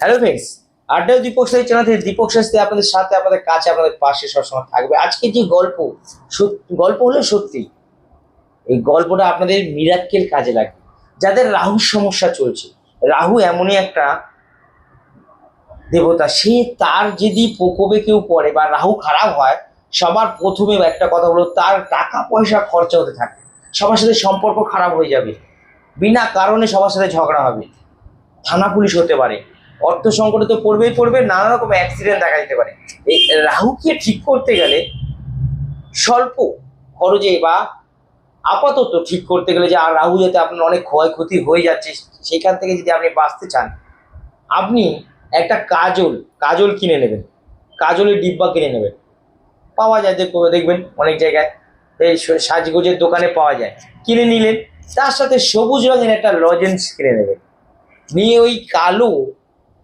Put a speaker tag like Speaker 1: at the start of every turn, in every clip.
Speaker 1: Hello friends আড্ডা দীপক সাহি channel থেকে দীপক শাস্তি আপনাদের সাথে আপনাদের কাছে, আপনাদের পাশে সবসময় থাকবে। আজকে যে গল্প গল্প হলো সত্যি। এই গল্পটা আপনাদের মিরাক্কেল কাজে লাগবে যাদের রাহুর সমস্যা চলছে, রাহু এমনই একটা দেবতা, সে তার যদি প্রকোপে কেউ পড়ে বা রাহু খারাপ হয়, সবার প্রথমে একটা কথা হলো তার টাকা পয়সা খরচা হতে থাকে। সবার সাথে সম্পর্ক খারাপ হয়ে যাবে। বিনা কারণে সবার সাথে ঝগড়া হবে। থানা পুলিশ হতে পারে। অর্থ সংকটে তো পড়বেই পড়বে, নানা রকম অ্যাক্সিডেন্ট দেখা যেতে পারে। এই রাহুকে ঠিক করতে গেলে স্বল্প খরচে বা আপাতত ঠিক করতে গেলে যে, আর রাহু, যাতে আপনার অনেক ক্ষয়ক্ষতি হয়ে যাচ্ছে, সেখান থেকে যদি আপনি বাঁচতে চান, আপনি একটা কাজল কাজল কিনে নেবেন। কাজলের ডিব্বা কিনে নেবেন। পাওয়া যায় দেখ- দেখবেন অনেক জায়গায় এই সাজগোজের দোকানে পাওয়া যায়। কিনে নিলেন, তার সাথে সবুজ রঙের একটা লজেন্স কিনে নেবেন। নিয়ে ওই কালো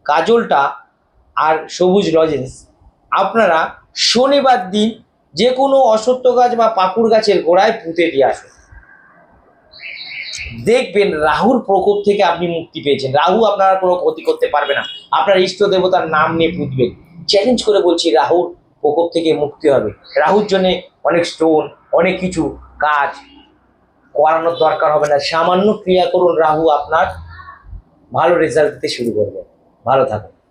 Speaker 1: কাজলটা আর সবুজ লজেন্স। আপনারা শনিবার দিন যে কোনো অসত্য গাছ বা পাকুড় গাছের গোড়ায় পুঁতে দিয়ে আসুন। দেখবেন রাহুর প্রকোপ থেকে আপনি মুক্তি পেয়েছেন। রাহু আপনার কোনো ক্ষতি করতে পারবে না। আপনার ইষ্ট দেবতার নাম নিয়ে পুঁতবেন। চ্যালেঞ্জ করে বলছি রাহুর প্রকোপ থেকে মুক্তি হবে। রাহুর জন্য অনেক স্টোন অনেক কিছু কাজ করানোর দরকার হবে না। সামান্য ক্রিয়া করুন রাহু আপনার। ভালো রেজাল্ট দিতে শুরু করবে। ভালো থাকুন।